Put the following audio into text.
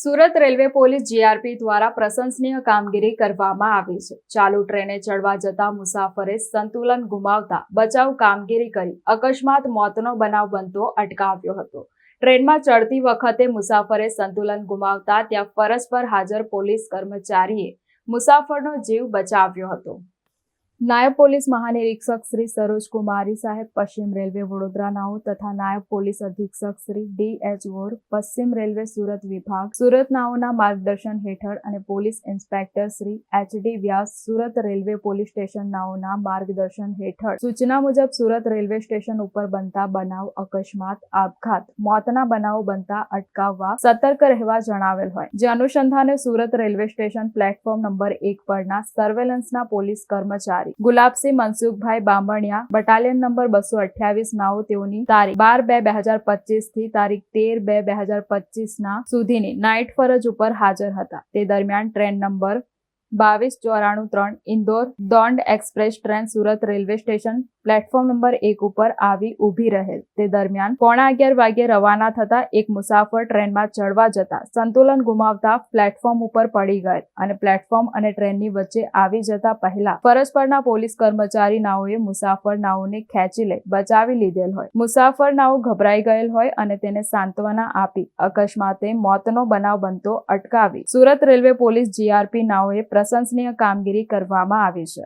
Surat railway police GRP દ્વારા પ્રશંસનીય કામગીરી કરવામાં આવી છે. ચાલુ ટ્રેને ચડવા જતા મુસાફરે સંતુલન ગુમાવતા બચાવ કામગીરી કરી અકસ્માત મોતનો બનાવ બનતો અટકાવ્યો હતો. ટ્રેનમાં ચડતી વખતે મુસાફરે સંતુલન ગુમાવતા ત્યાં ફરજ હાજર પોલીસ કર્મચારીએ મુસાફરનો જીવ બચાવ્યો હતો. નાયબ પોલીસ મહાનિરીક્ષક શ્રી સરોજ કુમારી સાહેબ, પશ્ચિમ રેલવે વડોદરા નાઓ તથા નાયબ પોલીસ અધિક્ષક શ્રી ડી એચ વોર, પશ્ચિમ રેલવે સુરત વિભાગ, સુરત નાઓના માર્ગદર્શન હેઠળ અને police inspector Shri H D Vyas, Surat railway police station નાઓના માર્ગદર્શન હેઠળ. સૂચના મુજબ, સુરત રેલવે સ્ટેશન ઉપર બનતા બનાવ અકસ્માત, આપઘાત, મોતના બનાવો બનતા અટકાવવા સતર્ક રહેવા જણાવેલ હોય. જે અનુસંધાને Surat railway station platform number એક પરના સર્વેલન્સના પોલીસ કર્મચારી ગુલાબસિંહ મનસુખભાઈ બામણિયા, બટાલિયન નંબર બસો અઠ્યાવીસ નાઓ તેઓની તારીખ બાર બે બે હજાર પચીસથી તારીખ તેર બે બે હજાર પચીસ ના સુધીની નાઇટ ફરજ ઉપર હાજર હતા. તે દરમિયાન ટ્રેન નંબર બાવીસ ચોરાણું ત્રણ Indore Daund express train Surat railway station platform number એક ઉપર આવી ઊભી રહેલ. તે દરમિયાન પોણા અગિયાર વાગ્યે રવાના થતા એક મુસાફર ટ્રેનમાં ચડવા જતા સંતુલન ગુમાવતા પ્લેટફોર્મ ઉપર પડી ગયેલ અને પ્લેટફોર્મ અને ટ્રેનની વચ્ચે આવી જતા પહેલા ફરજ પરના પોલીસ કર્મચારી નાઓએ મુસાફર નાઓને ખેંચી લઈ બચાવી લીધેલ હોય. મુસાફર નાઓ ગભરાઈ ગયેલ હોય અને તેને સાંત્વના આપી અકસ્માતે મોતનો બનાવ બનતો અટકાવી. સુરત રેલવે પોલીસ જીઆરપી નાઓએ પ્રશંસનીય કામગીરી કરવામાં આવી છે.